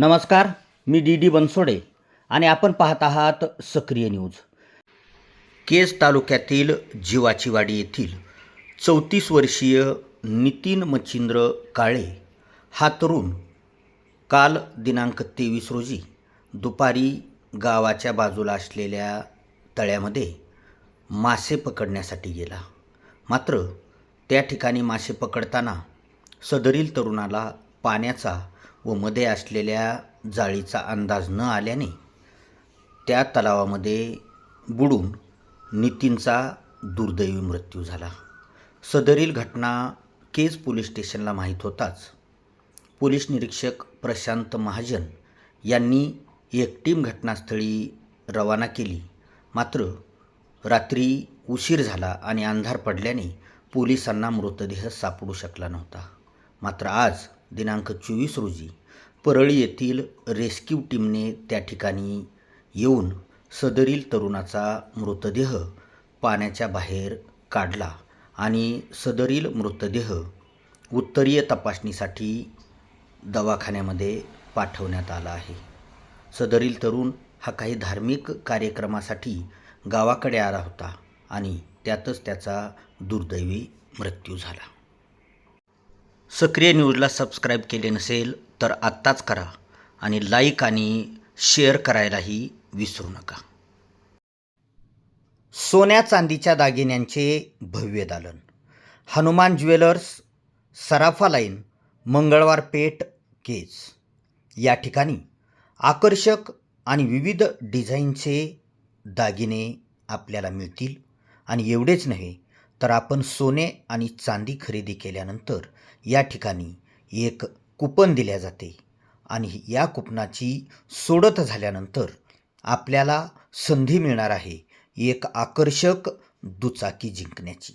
नमस्कार मी D D Bansode आणि आपण पाहत आहात सक्रिय न्यूज. केज तालुक्यातील जिवाचीवाडी येथील चौतीस वर्षीय नितीन मच्छिंद्र काळे हा तरुण काल दिनांक तेवीस रोजी दुपारी गावाच्या बाजूला असलेल्या तळ्यामध्ये मासे पकडण्यासाठी गेला. मात्र त्या ठिकाणी मासे पकडताना सदरील तरुणाला पाण्याचा व मध्ये असलेल्या जाळीचा अंदाज न आल्याने त्या तलावामध्ये बुडून नितीनचा दुर्दैवी मृत्यू झाला. सदरील घटना केज पोलीस स्टेशनला माहीत होताच. पोलीस निरीक्षक प्रशांत महाजन यांनी एक टीम घटनास्थळी रवाना केली. मात्र रात्री उशीर झाला आणि अंधार पडल्याने पोलिसांना मृतदेह सापडू शकला नव्हता. मात्र आज दिनांक चोवीस रोजी परळी येथील रेस्क्यू टीमने त्या ठिकाणी येऊन सदरील तरुणाचा मृतदेह पाण्याच्या बाहेर काढला आणि सदरील मृतदेह उत्तरीय तपासणीसाठी दवाखान्यामध्ये पाठवण्यात आला आहे. सदरील तरुण हा काही धार्मिक कार्यक्रमासाठी गावाकडे आला होता आणि त्यातच त्याचा दुर्दैवी मृत्यू झाला. सक्रिय न्यूजला सबस्क्राईब केले नसेल तर आत्ताच करा आणि लाईक आणि शेअर करायलाही विसरू नका. सोन्या चांदीच्या दागिन्यांचे भव्य दालन. हनुमान ज्वेलर्स सराफा लाईन मंगळवार पेठ केज. या ठिकाणी आकर्षक आणि विविध डिझाईनचे दागिने आपल्याला मिळतील. आणि एवढेच नव्हे तर आपण सोने आणि चांदी खरेदी केल्यानंतर या ठिकाणी एक कुपन दिल्या जाते आणि या कुपनाची सोडत झाल्यानंतर आपल्याला संधी मिळणार आहे एक आकर्षक दुचाकी जिंकण्याची.